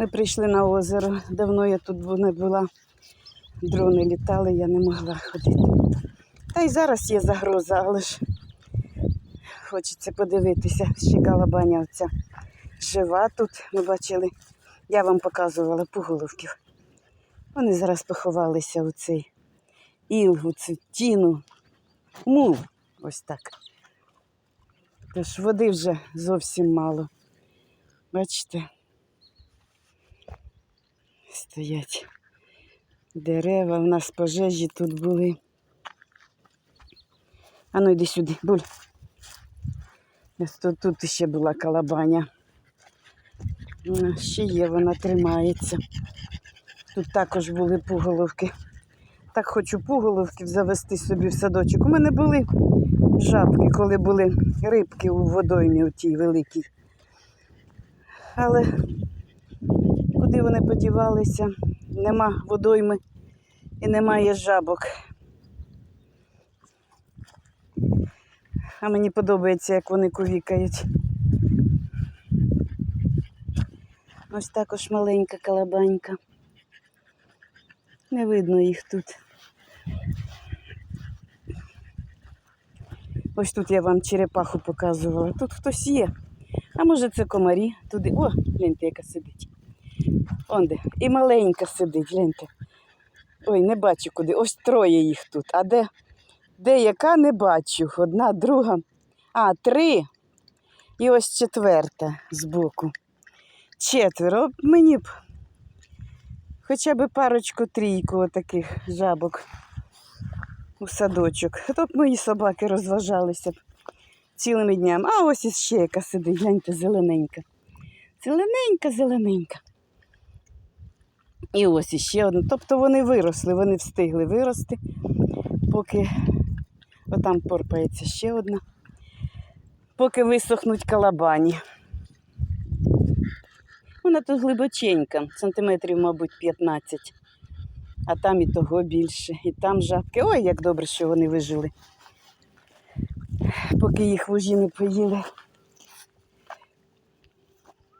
Ми прийшли на озеро. Давно я тут не була. Дрони літали, я не могла ходити. Та й зараз є загроза, але ж хочеться подивитися. Ще калабаня оця жива тут. Ми бачили, я вам показувала пуголовків. Вони зараз поховалися у цей іл, у цю тіну. Мул. Ось так. Тож води вже зовсім мало. Бачите? Стоять дерева, у нас пожежі тут були. Ану, йди сюди, буль. Тут, тут ще була калабаня. Ще є, вона тримається. Тут також були пуголовки. Так хочу пуголовків завести собі в садочок. У мене були жабки, коли були рибки у водоймі у тій великій. Але вони подівалися? Нема водойми і немає жабок. А мені подобається, як вони кувікають. Ось також маленька калабанька. Не видно їх тут. Ось тут я вам черепаху показувала. Тут хтось є. А може це комарі туди. О, гляньте, яка сидить. Он де. І маленька сидить, гляньте. Ой, не бачу куди. Ось троє їх тут. А де, де яка не бачу. Одна, друга. А, три. І ось четверта збоку. Четверо. Мені б хоча б парочку трійку таких жабок у садочок. А б мої собаки розважалися б цілими днями. А ось іще яка сидить, гляньте, зелененька. Зелененька, зелененька. І ось іще одна. Тобто вони виросли, вони встигли вирости, поки отам порпається ще одна. Поки висохнуть калабані. Вона тут глибоченька, сантиметрів, мабуть, 15. А там і того більше. І там жабки. Ой, як добре, що вони вижили. Поки їх вужі не поїли.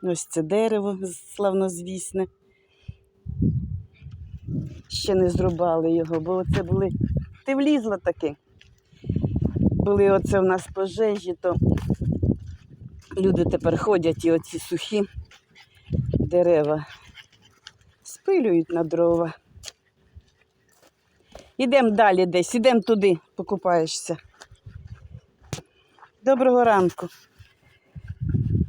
Ось це дерево славнозвісне. Ще не зрубали його, бо оце були. Ти влізла таки. Були оце в нас пожежі, то люди тепер ходять і оці сухі дерева спилюють на дрова. Ідемо далі десь, ідемо туди, покупаєшся. Доброго ранку.